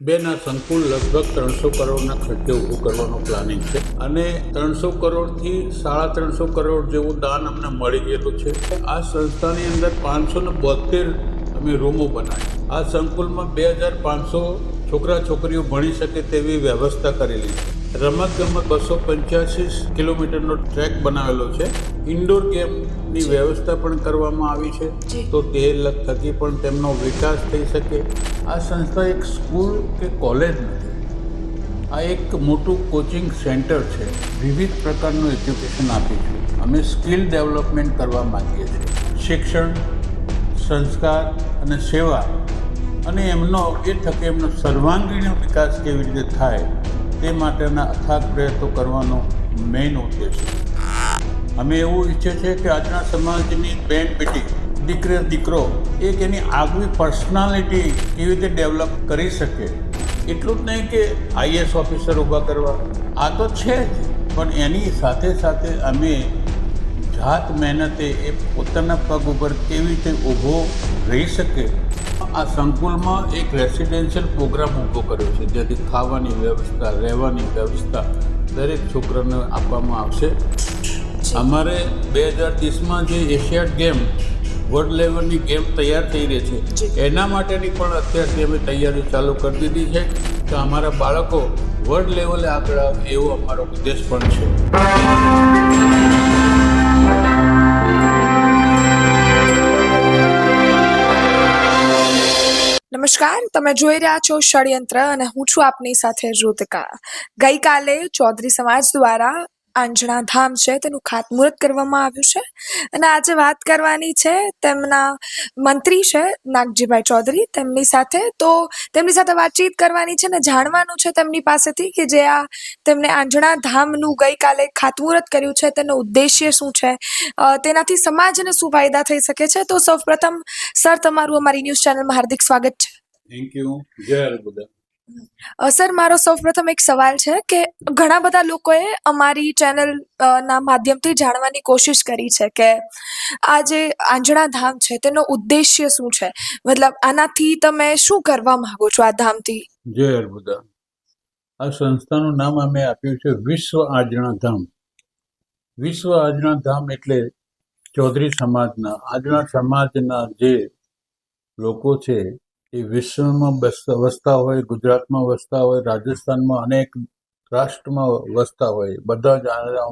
બેના સંકુલ લગભગ ત્રણસો કરોડના ખર્ચે ઊભું કરવાનું પ્લાનિંગ છે. અને ત્રણસો કરોડથી સાડા ત્રણસો કરોડ જેવું દાન અમને મળી ગયેલું છે. આ સંસ્થાની અંદર પાંચસો ને બોતેર અમે રૂમો બનાવી. આ સંકુલમાં બે હજાર પાંચસો છોકરા છોકરીઓ ભણી શકે તેવી વ્યવસ્થા કરેલી છે. રમત ગમત બસો પંચ્યાસી કિલોમીટરનો ટ્રેક બનાવેલો છે. ઇન્ડોર ગેમની વ્યવસ્થા પણ કરવામાં આવી છે. તો તે લગ થકી પણ તેમનો વિકાસ થઈ શકે. આ સંસ્થા એક સ્કૂલ કે કોલેજ નથી. આ એક મોટું કોચિંગ સેન્ટર છે. વિવિધ પ્રકારનું એજ્યુકેશન આપીશું અમે સ્કિલ ડેવલપમેન્ટ કરવા માંગીએ છીએ. શિક્ષણ સંસ્કાર અને સેવા. અને એમનો એ થકી એમનો સર્વાંગીણ વિકાસ કેવી રીતે થાય તે માટેના અથાગ પ્રયત્નો કરવાનો મેઇન ઉદ્દેશ છે. અમે એવું ઈચ્છીએ છીએ કે આજના સમાજની બેન બેટી, દીકરી દીકરો, એક એની આગવી પર્સનાલિટી કેવી રીતે ડેવલપ કરી શકે? એટલું જ નહીં કે આઈએસ ઓફિસર ઊભા કરવા. આ તો છે જ, પણ એની સાથે સાથે અમે જાત મહેનતે એ પોતાના પગ ઉપર કેવી રીતે ઊભો રહી શકે? આ સંકુલમાં એક રેસિડેન્શિયલ પ્રોગ્રામ ઊભો કર્યો છે, જેથી ખાવાની વ્યવસ્થા, રહેવાની વ્યવસ્થા દરેક છોકરાને આપવામાં આવશે. અમારે બે હજાર ત્રીસમાં જે એશિયાડ ગેમ વર્લ્ડ લેવલની ગેમ તૈયાર થઈ રહી છે. એના માટેની પણ અત્યારથી અમે તૈયારી ચાલુ કરી દીધી છે. કે અમારા બાળકો વર્લ્ડ લેવલે આગળ આવે એવો અમારો ઉદ્દેશ પણ છે. નમસ્કાર તમે જોઈ રહ્યા છો ષડયંત્ર અને હું છું આપની સાથે ઋતિકા. ગઈકાલે ચૌધરી સમાજ દ્વારા આંજણા ધામ છે તેનું ખાતમુહૂર્ત કરવામાં આવ્યું છે. અને આજે વાત કરવાની છે તેમના મંત્રી છે નાગજીભાઈ ચૌધરી તેમની સાથે. તો તેમની સાથે વાતચીત કરવાની છે ને જાણવાનું છે તેમની પાસેથી કે જે આ તેમણે આંજણા ધામનું ગઈકાલે ખાતમુહૂર્ત કર્યું છે તેનો ઉદ્દેશ્ય શું છે? તેનાથી સમાજને શું ફાયદા થઈ શકે છે? તો સૌપ્રથમ સર તમારું અમારી ન્યૂઝ ચેનલમાં હાર્દિક સ્વાગત છે. થેન્ક યુ જય અર્બુદા અ, સર, મારો સૌપ્રથમ એક સવાલ છે કે ઘણા બધા લોકોએ અમારી ચેનલ ના માધ્યમથી જાણવાની કોશિશ કરી છે કે આ જે આંજણા ધામ છે તેનો ઉદ્દેશ્ય શું છે? મતલબ આનાથી તમે શું કરવા માંગો છો આ ધામથી? જય અર્બુદા આ સંસ્થાનું નામ અમે આપ્યું છે વિશ્વ આજણા ધામ. વિશ્વ આજણા ધામ એટલે ચૌધરી સમાજના, આજણા સમાજના જે લોકો છે એ વિશ્વમાં વસતા હોય, ગુજરાતમાં વસતા હોય, રાજસ્થાનમાં અનેક રાષ્ટ્રમાં વસતા હોય, બધા જ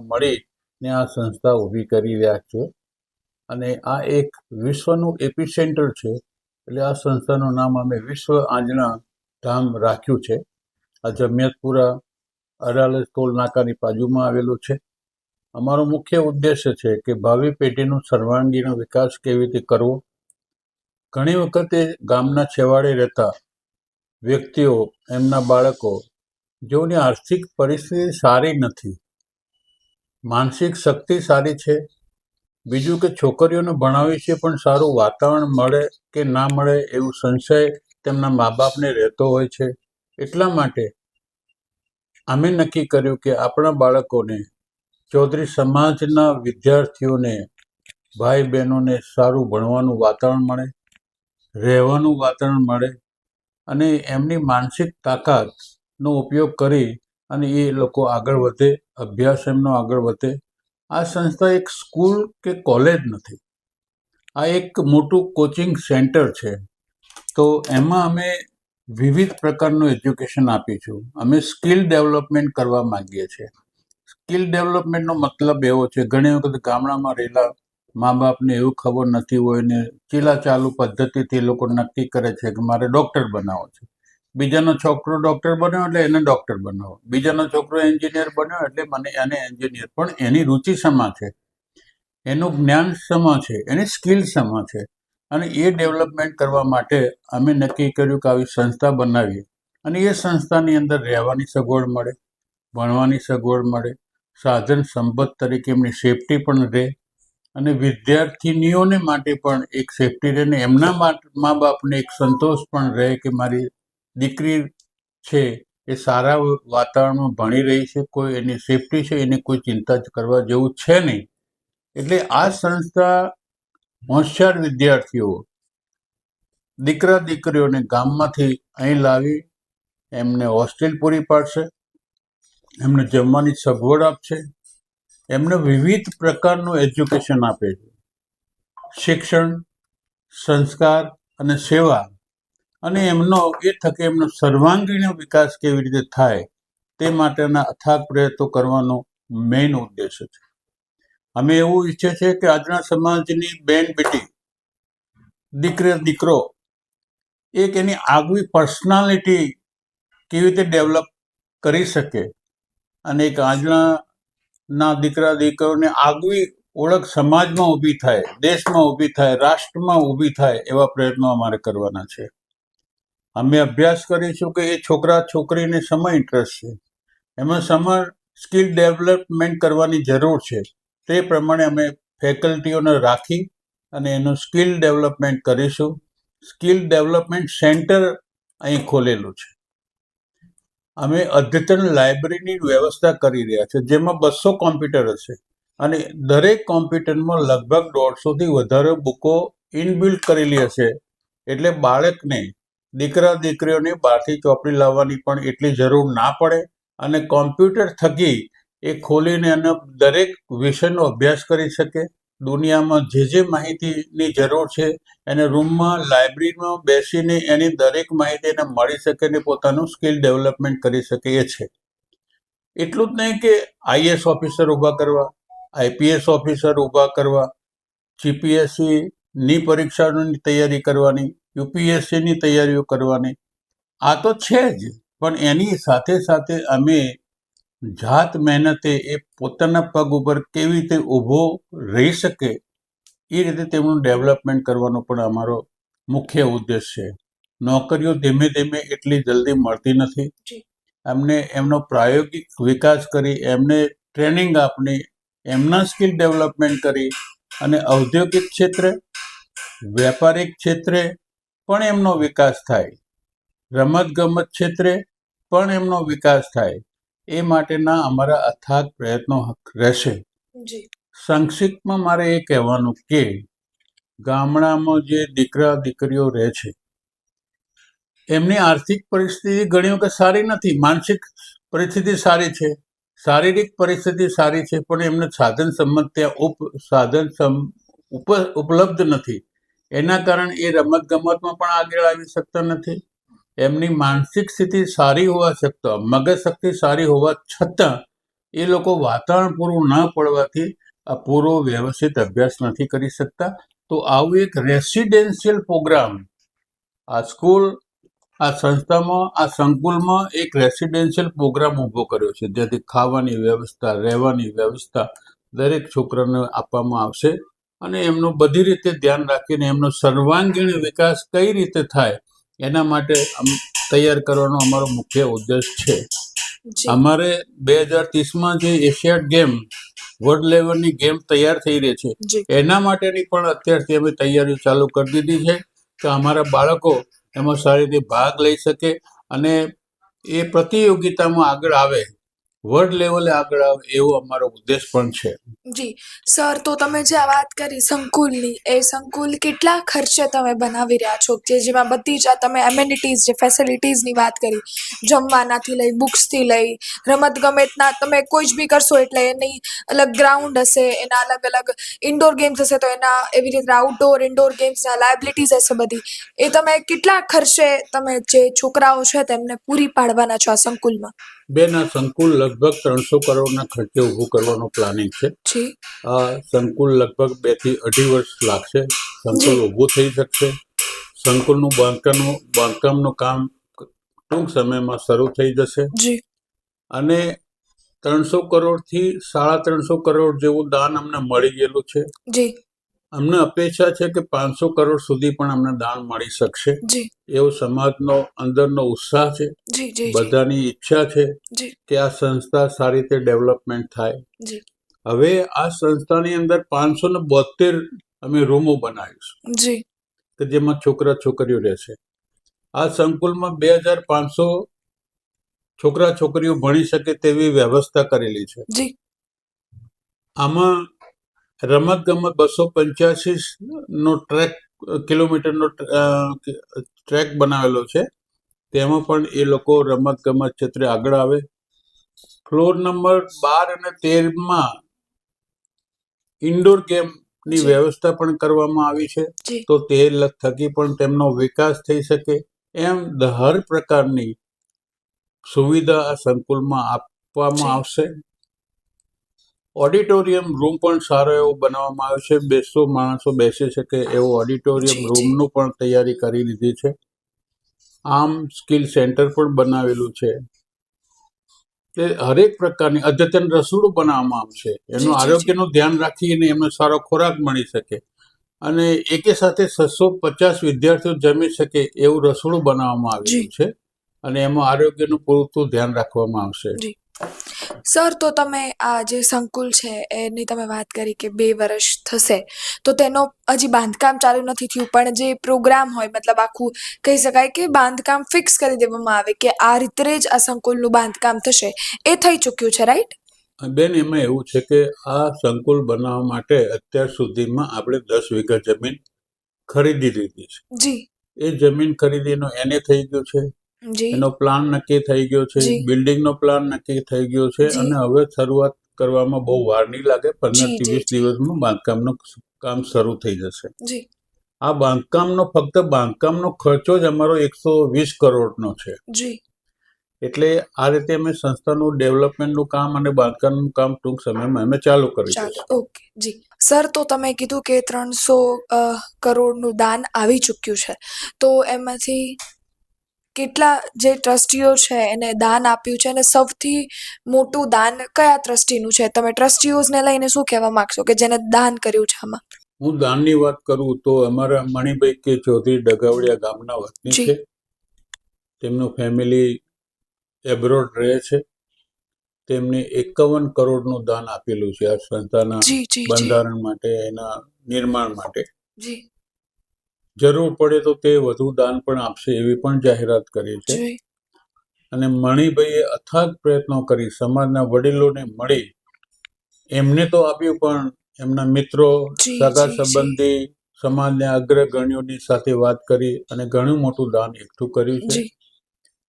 મળીને આ સંસ્થા ઊભી કરી રહ્યા છે. અને આ એક વિશ્વનું એપિસેન્ટર છે. એટલે આ સંસ્થાનું નામ અમે વિશ્વ આંજણા ધામ રાખ્યું છે. આ જમિયતપુરા અડાલજ ટોલ નાકાની બાજુમાં આવેલું છે. અમારો મુખ્ય ઉદ્દેશ્ય છે કે ભાવિ પેઢીનો સર્વાંગીનો વિકાસ કેવી રીતે કરવો ઘણી વખતે ગામના છેવાડે રહેતા વ્યક્તિઓ, એમના બાળકો, જેઓની આર્થિક પરિસ્થિતિ સારી નથી, માનસિક શક્તિ સારી છે, બીજું કે છોકરીઓને ભણાવી છે પણ સારું વાતાવરણ મળે કે ના મળે એવું સંશય તેમના મા બાપને રહેતો હોય છે. એટલા માટે અમે નક્કી કર્યું કે આપણા બાળકોને ચૌધરી સમાજના વિદ્યાર્થીઓને ભાઈ બહેનોને સારું ભણવાનું વાતાવરણ મળે રહેવાનું વાતાવરણ મળે અને એમની માનસિક તાકાતનો ઉપયોગ કરી અને એ લોકો આગળ વધે, અભ્યાસ એમનો આગળ વધે. આ સંસ્થા એક સ્કૂલ કે કોલેજ નથી. આ એક મોટું કોચિંગ સેન્ટર છે. તો એમાં અમે વિવિધ પ્રકારનું એજ્યુકેશન આપીશું અમે સ્કિલ ડેવલપમેન્ટ કરવા માંગીએ છીએ. સ્કિલ ડેવલપમેન્ટનો મતલબ એવો છે, ઘણી વખત ગામડામાં રહેલા મા બાપને એવું ખબર નથી હોય ને ચીલા ચાલુ પદ્ધતિથી એ લોકો નક્કી કરે છે કે મારે ડૉક્ટર બનાવવો છે. બીજાનો છોકરો ડૉક્ટર બન્યો એટલે એને ડૉક્ટર બનાવો. બીજાનો છોકરો એન્જિનિયર બન્યો એટલે મને એને એન્જિનિયર. પણ એની રુચિ સમા છે? એનું જ્ઞાન સમા છે? એની સ્કિલ સમા છે? અને એ ડેવલપમેન્ટ કરવા માટે અમે નક્કી કર્યું કે આવી સંસ્થા બનાવીએ. અને એ સંસ્થાની અંદર રહેવાની સગવડ મળે, ભણવાની સગવડ મળે, સાધન સંપત્ત તરીકે એમની સેફટી પણ રહે અને વિદ્યાર્થીનીઓને માટે પણ એક સેફટી રહે ને એમના મા બાપને એક સંતોષ પણ રહે કે મારી દીકરી છે એ સારા વાતાવરણમાં ભણી રહી છે, કોઈ એની સેફટી છે, એની કોઈ ચિંતા કરવા જેવું છે નહીં. એટલે આ સંસ્થા હોશિયાર વિદ્યાર્થીઓ દીકરા દીકરીઓને ગામમાંથી અહીં લાવી એમને હોસ્ટેલ પૂરી પાડશે, એમને જમવાની સગવડ આપશે એમને વિવિધ પ્રકારનું એજ્યુકેશન આપે છે. શિક્ષણ, સંસ્કાર અને સેવા. અને એમનો એ થકે એમનો સર્વાંગીણ વિકાસ કેવી રીતે થાય તે માટેના અથાગ પ્રયત્નો કરવાનો મેઇન ઉદ્દેશ છે. અમે એવું ઈચ્છે છે કે આજના સમાજની બેન બેટી, દીકરે દીકરો, એક એની આગવી પર્સનાલિટી કેવી રીતે ડેવલપ કરી શકે અને એક આજના ના દીકરા દીકરોને આગવી ઓળખ સમાજમાં ઊભી થાય, દેશમાં ઊભી થાય, રાષ્ટ્રમાં ઊભી થાય એવા પ્રયત્નો અમારે કરવાના છે. અમે અભ્યાસ કરીશું કે એ છોકરા છોકરીને સમય ઇન્ટરેસ્ટ છે. એમાં સમર સ્કિલ ડેવલપમેન્ટ કરવાની જરૂર છે. તે પ્રમાણે અમે ફેકલ્ટીઓને રાખી અને એનું સ્કિલ ડેવલપમેન્ટ કરીશું. સ્કિલ ડેવલપમેન્ટ સેન્ટર અહીં ખોલેલું છે. અમે અદ્યતન લાઇબ્રેરીની વ્યવસ્થા કરી રહ્યા છે, જેમાં બસો કોમ્પ્યુટર હશે. અને દરેક કોમ્પ્યુટરમાં લગભગ દોઢસોથી વધારે બુકો ઇનબિલ્ટ કરેલી હશે. એટલે બાળકને, દીકરા દીકરીઓને બહારથી ચોપડી લાવવાની પણ એટલી જરૂર ના પડે અને કોમ્પ્યુટર થકી એ ખોલીને અને દરેક વિષયનો અભ્યાસ કરી શકે. દુનિયામાં જે જે માહિતીની જરૂર છે, એને રૂમમાં, લાઇબ્રેરીમાં બેસીને એની દરેક માહિતી એને મળી શકે ને પોતાનું સ્કિલ ડેવલપમેન્ટ કરી શકે એ છે. એટલું જ નહીં કે આઈએસ ઓફિસર ઊભા કરવા આઈપીએસ ઓફિસર ઊભા કરવા જીપીએસસીની પરીક્ષાઓની તૈયારી કરવાની યુપીએસસીની તૈયારીઓ કરવાની, આ તો છે જ. પણ એની સાથે સાથે અમે જાત મહેનતે એ પોતાના પગ ઉપર કેવી રીતે ઊભો રહી શકે એ રીતે તેમનું ડેવલપમેન્ટ કરવાનો પણ અમારો મુખ્ય ઉદ્દેશ છે. નોકરીઓ ધીમે ધીમે એટલી જલ્દી મળતી નથી. એમને એમનો પ્રાયોગિક વિકાસ કરી એમને ટ્રેનિંગ આપણી એમના સ્કિલ ડેવલપમેન્ટ કરી અને ઔદ્યોગિક ક્ષેત્રે વેપારિક ક્ષેત્રે પણ એમનો વિકાસ થાય. રમતગમત ક્ષેત્રે પણ એમનો વિકાસ થાય. એ માટેના અમારા અથાગ પ્રયત્નો રહેશે. સંક્ષિપ્તમાં મારે એ કહેવાનું કે ગામડામાં જે દીકરા દીકરીઓ રહે છે એમની આર્થિક પરિસ્થિતિ ઘણી વખત સારી નથી. માનસિક પરિસ્થિતિ સારી છે શારીરિક પરિસ્થિતિ સારી છે પણ એમને સાધન સંમત ત્યાં ઉપ સાધન ઉપલબ્ધ નથી. એના કારણે એ રમત ગમતમાં પણ આગળ આવી શકતા નથી. એમની માનસિક સ્થિતિ સારી હોવા છતાં મગજ શક્તિ સારી હોવા છતાં, એ લોકો વાતાવરણ પૂરું ન પડવાથી આ પૂરો વ્યવસ્થિત અભ્યાસ નથી કરી શકતા. તો આવું એક રેસિડેન્શિયલ પ્રોગ્રામ. આ સ્કૂલ, આ સંસ્થામાં, આ સંકુલમાં એક રેસિડેન્શિયલ પ્રોગ્રામ ઊભો કર્યો છે, જેથી ખાવાની વ્યવસ્થા, રહેવાની વ્યવસ્થા દરેક છોકરાને આપવામાં આવશે. અને એમનું બધી રીતે ધ્યાન રાખીને એમનો સર્વાંગીણ વિકાસ કઈ રીતે થાય એના માટે અમ- તૈયાર કરવાનો અમારો મુખ્ય ઉદ્દેશ છે. અમારે બે હજાર ત્રીસમાં જે એશિયાડ ગેમ વર્લ્ડ લેવલની ગેમ તૈયાર થઈ રહી છે. એના માટેની પણ અત્યારથી અમે તૈયારીઓ ચાલુ કરી દીધી છે કે અમારા બાળકો એમાં સારી રીતે ભાગ લઈ શકે અને એ પ્રતિયોગિતામાં આગળ આવે. વર્લ્ડ લેવલે આગળ આવે એવો અમારો ઉદ્દેશ પણ છે. જી. સર, તો તમે જે આ વાત કરી સંકુલની, એ સંકુલ કેટલા ખર્ચે તમે બનાવી રહ્યા છો? કે જેમાં બધી જ આ તમે એમ્યુનિટીઝ જે ફેસિલિટીઝની વાત કરી, જમવાનાથી લઈ બુક્સથી લઈ, રમત ગમતના તમે કોઈ જ બી કરશો એટલે એની અલગ ગ્રાઉન્ડ હશે, એના અલગ અલગ ઇન્ડોર ગેમ્સ હશે, તો એના એવી રીતે આઉટડોર ઇન્ડોર ગેમ્સના લાયબિલિટીઝ હશે બધી. એ તમે કેટલા ખર્ચે તમે જે છોકરાઓ છે તેમને પૂરી પાડવાના છો આ સંકુલમાં? બેન સંકુલ લગભગ ત્રણસો કરોડના ખર્ચે ઊભું કરવાનું પ્લાનિંગ છે. આ સંકુલ લગભગ બેથી અઢી વર્ષ લાગશે. સંકુલ ઊભું થઈ શકશે. સંકુલનું બાંધકામનું બાંધકામનું કામ ટૂંક સમયમાં શરૂ થઈ જશે. અને ત્રણસો કરોડથી સાડા ત્રણસો કરોડ જેવું દાન અમને મળી ગયેલું છે. અમને અપેક્ષા છે કે પાંચસો કરોડ સુધી પણ અમને દાન મળી શકશે. એવો સમાજનો અંદરનો ઉત્સાહ છે. બધાની ઈચ્છા છે કે આ સંસ્થા સારી રીતે ડેવલપમેન્ટ થાય. હવે આ સંસ્થાની અંદર પાંચસો ને બોતેર અમે રૂમો બનાવીશું. કે જેમાં છોકરા છોકરીઓ રહેશે. આ સંકુલમાં બે હજાર પાંચસો છોકરા છોકરીઓ ભણી શકે તેવી વ્યવસ્થા કરેલી છે. આમાં રમત ગમત બસો પંચ્યાસી નો ટ્રેક કિલોમીટરનો ટ્રેક બનાવેલો છે. તેમાં પણ એ લોકો રમત ગમત ક્ષેત્રે આગળ આવે. ફ્લોર નંબર બાર અને તેરમાં ઇન્ડોર ગેમની. વ્યવસ્થા પણ કરવામાં આવી છે. તો તે થકી પણ તેમનો વિકાસ થઈ શકે એમ હર પ્રકારની સુવિધા આ સંકુલમાં આપવામાં આવશે. ઓડિટોરિયમ રૂમ પણ સારો એવો બનાવવામાં આવ્યો છે. બેસો માણસો બેસી શકે એવો ઓડિટોરિયમ. રૂમનું પણ તૈયારી કરી લીધી છે. આમ સ્કિલ સેન્ટર પણ બનાવેલું છે. તે હરેક પ્રકારની અદ્યતન રસોડું બનાવવામાં આવશે એનું આરોગ્યનું ધ્યાન રાખીને એમને સારો ખોરાક મળી શકે. અને એકે સાથે છસો પચાસ વિદ્યાર્થીઓ જમી શકે એવું રસોડું બનાવવામાં આવેલું છે. અને એમાં આરોગ્યનું પૂરતું ધ્યાન રાખવામાં આવશે. સર તો તમે આ જે સંકુલ છે એની તમે વાત કરી કે બે વર્ષ થશે તો તેનો હજી બાંધકામ ચાલુ નથી થયું પણ જે પ્રોગ્રામ હોય મતલબ આખું કહી શકાય કે બાંધકામ ફિક્સ કરી દેવામાં આવે કે આ રીતે જ આ સંકુલનું બાંધકામ થશે એ થઈ ચૂક્યું છે રાઈટ બેન એમાં એવું છે કે આ સંકુલ બનાવવા માટે અત્યાર સુધીમાં આપણે દસ વીઘા જમીન ખરીદી લીધી છે. જી. એ જમીન ખરીદીનો એને થઈ ગયું છે? એનો પ્લાન નક્કી થઈ ગયો છે બિલ્ડિંગ બિલ્ડિંગનો પ્લાન નક્કી થઈ ગયો છે અને હવે શરૂઆત કરવામાં બહુ વાર નહીં લાગે પંદર વીસ દિવસમાં બાંધકામનું કામ શરૂ થઈ જશે. આ બાંધકામનો ફક્ત બાંધકામનો ખર્ચો જ અમારો એકસો વીસ કરોડનો છે. એટલે આ રીતે અમે સંસ્થાનું ડેવલપમેન્ટનું કામ અને બાંધકામનું કામ ટૂંક સમયમાં અમે ચાલુ કરી ઓકે. જી. સર તો તમે કીધું કે ત્રણસો કરોડનું દાન આવી ચૂક્યું છે. તો એમાંથી કેટલા જે ટ્રસ્ટીઓ છે એને દાન આપ્યું છે અને સૌથી મોટું દાન કયા ટ્રસ્ટીનું છે? તમે ટ્રસ્ટીઓને લઈને શું કહેવા માંગશો કે જેને દાન કર્યું છે આમાં? હું દાનની વાત કરું તો અમારા મણિભાઈ કે ચૌધરી ડગાવડિયા ગામના વતની છે. તેમનું ફેમિલી એબ્રોડ રહે છે. તેમને એકાવન કરોડનું દાન આપેલું છે આ સંસ્થાના બંધારણ માટે એના નિર્માણ માટે. જી. જરૂર પડે તો તે વધુ દાન પણ આપશે એવી પણ જાહેરાત કરી છે. અને મણિભાઈએ અથાગ પ્રયત્નો કરી સમાજના વડીલોને મળી. એમને તો આપ્યું પણ એમના મિત્રો સગા. સંબંધી સમાજના અગ્રગણ્યોની સાથે વાત કરી અને ઘણું મોટું દાન એકઠું કર્યું છે.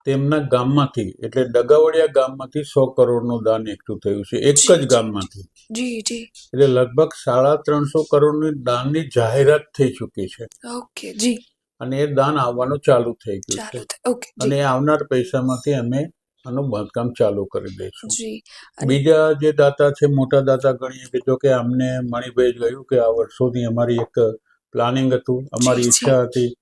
તેમના ગામમાંથી એટલે ડગાવડિયા ગામમાંથી સો કરોડનું દાન એકઠું થયું છે એક જ ગામમાંથી. જી જી. એટલે લગભગ સાડા ત્રણસો કરોડની દાનની જાહેરાત થઈ ચૂકી છે. ઓકે જી. અને એ દાન આવવાનું ચાલુ થઈ ગયું છે. અને આવનાર પૈસામાંથી અમે આનું બાંધકામ ચાલુ કરી દઈશું. બીજા જે દાતા છે મોટા દાતા ગણીએ કે જો કે અમને મણિભાઈ કહ્યું કે આ વર્ષોથી અમારી એક પ્લાનિંગ હતું અમારી ઈચ્છા હતી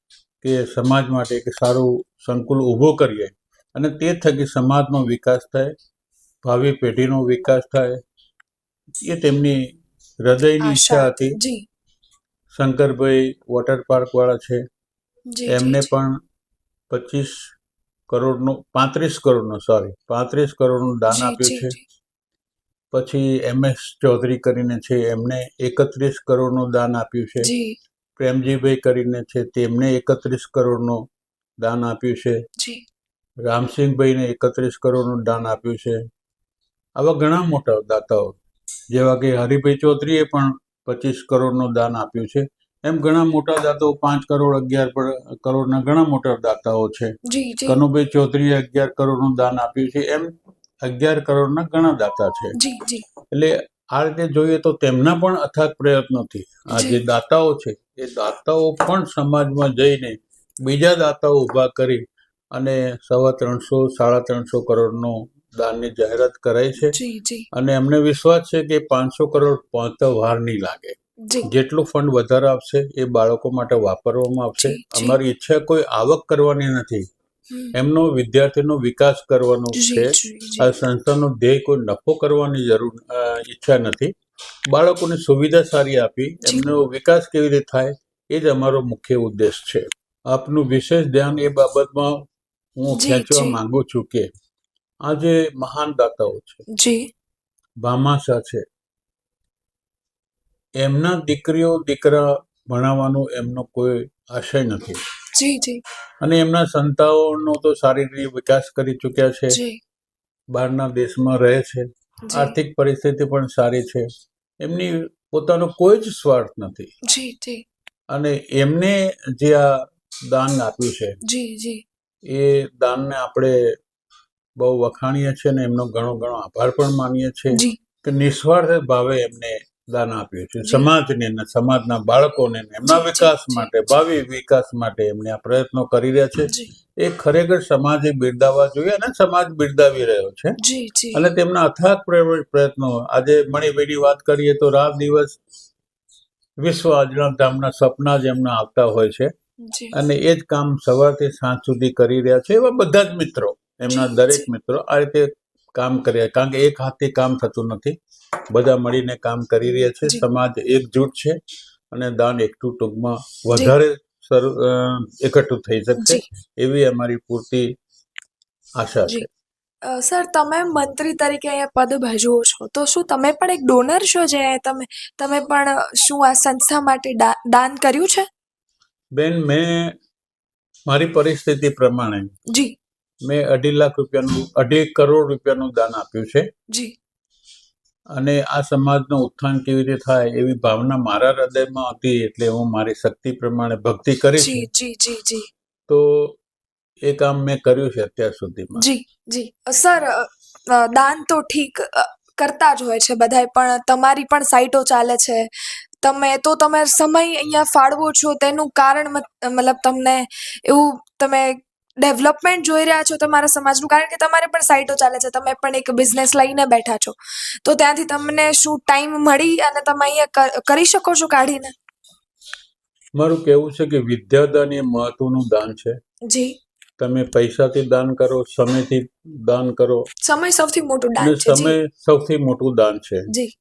કે સમાજ માટે એક સારું સંકુલ ઊભો કરીએ અને તે થકી સમાજનો વિકાસ થાય ભાવિ પેઢીનો વિકાસ થાય. એ તેમની હૃદયની ઈચ્છા હતી. શંકરભાઈ વોટર પાર્ક વાળા છે એમને પણ પચીસ કરોડનું પાંત્રીસ કરોડનું સોરી પાંત્રીસ કરોડનું દાન આપ્યું છે. પછી એમ એસ ચૌધરી કરીને છે એમને એકત્રીસ કરોડનું દાન આપ્યું છે. પ્રેમજીભાઈ કરીને છે તેમને એકત્રીસ કરોડનો દાન આપ્યું છે. રામસિંહભાઈને એકત્રીસ કરોડનું દાન આપ્યું છે. આવા ઘણા મોટા દાતાઓ જેવા કે હરિભાઈ ચૌધરીએ પણ પચીસ કરોડનું દાન આપ્યું છે. એમ ઘણા મોટા દાતાઓ પાંચ કરોડ અગિયાર કરોડના ઘણા મોટા દાતાઓ છે. કનુભાઈ ચૌધરીએ અગિયાર કરોડનું દાન આપ્યું છે. એમ અગિયાર કરોડના ઘણા દાતા છે. એટલે આ રીતે જોઈએ તો તેમના પણ અથાગ પ્રયત્નોથી આ જે. દાતાઓ છે એ દાતાઓ પણ સમાજમાં જઈને બીજા દાતાઓ ઊભા કરી અને સવા ત્રણસો સાડા ત્રણસો કરોડનો દાનની જાહેરાત કરાઈ છે. અને અમને વિશ્વાસ છે કે પાંચસો કરોડ પહોંચતા વાર નહીં લાગે. જેટલું ફંડ વધારે આપશે એ બાળકો માટે વાપરવામાં આવશે. અમારી ઈચ્છા કોઈ આવક કરવાની નથી. એમનો વિદ્યાર્થીનો વિકાસ કરવાનો છે. આ સંસ્થાનો ધ્યેય કોઈ નફો કરવાની જરૂર ઈચ્છા નથી. બાળકોને સુવિધા સારી આપી એમનો વિકાસ કેવી રીતે થાય એ જ અમારો મુખ્ય ઉદ્દેશ છે. આપનું વિશેષ ધ્યાન એ બાબતમાં હું ખેંચવા માંગુ છું કે આ જે મહાન દાતાઓ છે. જી. ભામાશા છે. એમના દીકરીઓ દીકરા ભણાવવાનો એમનો કોઈ આશય નથી. જી જી. અને એમના સંતાઓનો તો સારી રીતે વિકાસ કરી ચૂક્યા છે. બહારના દેશમાં રહે છે. આર્થિક પરિસ્થિતિ પણ સારી છે. એમની પોતાનો કોઈ જ સ્વાર્થ નથી. જી જી. અને એમને જે આ દાન આપ્યું છે જી જી. એ દાનને આપણે બહુ વખાણીએ છીએ ને એમનો ઘણો ઘણો આભાર પણ માનીએ છીએ કે નિસ્વાર્થ ભાવે એમને દાન આપ્યું છે. સમાજને અને સમાજના બાળકોને એમના વિકાસ માટે ભાવિ વિકાસ માટે એમને આ પ્રયત્નો કરી રહ્યા છે. એ ખરેખર સમાજે બિરદાવવા જોઈએ અને સમાજ બિરદાવી રહ્યો છે. અને તેમના અથાગ પ્ર- પ્રયત્નો આજે મણિભાઈની વાત કરીએ તો રાત દિવસ વિશ્વ આજના ધામના સપના જ એમના આવતા હોય છે. અને એ જ કામ સવારથી સાંજ સુધી કરી રહ્યા છે એવા બધા જ મિત્રો એમના દરેક મિત્રો આ રીતે કામ કર્યા કારણ કે એક હાથથી કામ થતું નથી. બધા મળીને કામ કરી રહ્યા છે. સમાજ એકજૂટ છે અને દાન એકઠું ટૂંકમાં વધારે એકઠું થઈ શકશે એવી અમારી પૂરતી આશા છે. સર તમે મંત્રી તરીકે અહીંયા પદ ભજવો છો. તો શું તમે પણ એક ડોનર છો જે તમે તમે પણ શું આ સંસ્થા માટે દાન કર્યું છે? બેન મેં મારી પરિસ્થિતિ પ્રમાણે જી. મેં અઢી લાખ રૂપિયાનું અઢી કરોડ રૂપિયાનું દાન આપ્યું છે. જી. અને આ સમાજનું ઉત્થાન કેવી રીતે થાય એવી ભાવના મારા હૃદયમાં હતી એટલે હું મારી શક્તિ પ્રમાણે ભક્તિ કરીશ જી જી જી જી. તો એ કામ મેં કર્યું છે અત્યાર સુધીમાં. જી જી. સર દાન તો ઠીક કરતા જ હોય છે બધાય પણ તમારી પણ સાઇટો ચાલે છે. તમે તો તમે સમય અહીંયા ફાળવો છો તેનું કારણ મતલબ તમને એવું તમે ડેવલપમેન્ટ જોઈ રહ્યા છો તમારા સમાજનું કારણ કે તમારે પણ સાઇટો ચાલે છે. તમે પણ એક બિઝનેસ લઈને બેઠા છો. તો ત્યાંથી તમને શું ટાઈમ મળી અને તમે અહીંયા કરી શકો છો કાઢીને? મારું કેવું છે કે વિદ્યાદાન એ મહત્વનું દાન છે. જી. તમે પૈસાથી દાન કરો સમયથી દાન કરો. સમય સૌથી મોટું દાન છે સમય સૌથી મોટું દાન છે. જી.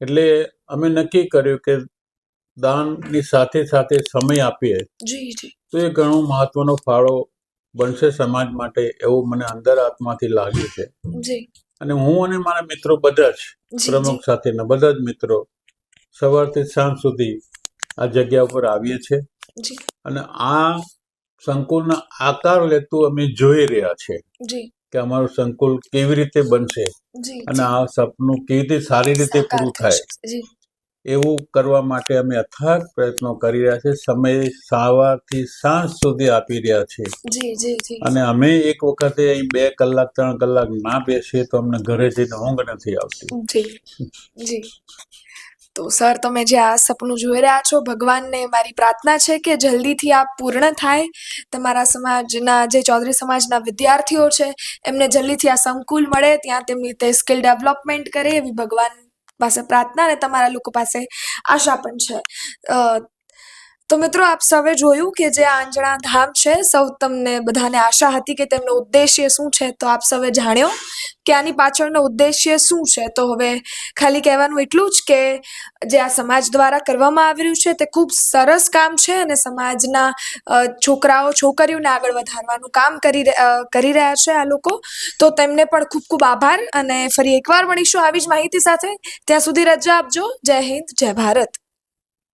એટલે અમે નક્કી કર્યું કે દાનની સાથે સાથે સમય આપીએ. જી જી. તો એ ઘણો મહત્વનો ફાળો બનશે સમાજ માટે એવું મને અંદર આત્માથી લાગ્યું છે. અને હું અને મારા મિત્રો બધા જ પ્રમુખ સાથેના બધા જ મિત્રો સવારથી સાંજ સુધી આ જગ્યા ઉપર આવીએ છીએ. અને આ સંકુલના આકાર લેતું અમે જોઈ રહ્યા છે કે અમારું સંકુલ કેવી રીતે બનશે અને આ સપનું કેવી રીતે સારી રીતે પૂરું થાય. એવું કરવા માટે અમે અથાગ પ્રયત્નો કરી રહ્યા છે સમય સવારથી સાંજ સુધી આપી રહ્યા છીએ. જી જી જી. અને અમે એક વખતે અહીં બે કલાક ત્રણ કલાક ના બેસીએ તો અમને ઘરે જઈને ઊંઘ નથી આવતી. જી જી. તો સર તમે જે આ સપનું જોઈ રહ્યા છો ભગવાનને મારી પ્રાર્થના છે કે જલ્દીથી આ પૂર્ણ થાય. તમારા સમાજના જે ચૌધરી સમાજના વિદ્યાર્થીઓ છે એમને જલ્દીથી આ સંકુલ મળે ત્યાં તેમની તે સ્કિલ ડેવલપમેન્ટ કરે એવી ભગવાન પાસે પ્રાર્થના અને તમારા લોકો પાસે આશા પણ છે. તો મિત્રો આપ સૌએ જોયું કે જે આ આંજણા ધામ છે, સૌ તમને બધાને આશા હતી કે તેમનો ઉદ્દેશ્ય શું છે, તો આપ સૌએ જાણ્યો કે આની પાછળનો ઉદ્દેશ્ય શું છે. તો હવે ખાલી કહેવાનું એટલું જ કે જે આ સમાજ દ્વારા કરવામાં આવી રહ્યું છે, તે ખૂબ સરસ કામ છે અને સમાજના છોકરાઓ, છોકરીઓને આગળ વધારવાનું કામ કરી કરી રહ્યા છે આ લોકો. તો તેમને પણ ખૂબ ખૂબ આભાર અને ફરી એકવાર મળીશું આવી જ માહિતી સાથે. ત્યાં સુધી રજા આપજો. જય હિન્દ, જય ભારત.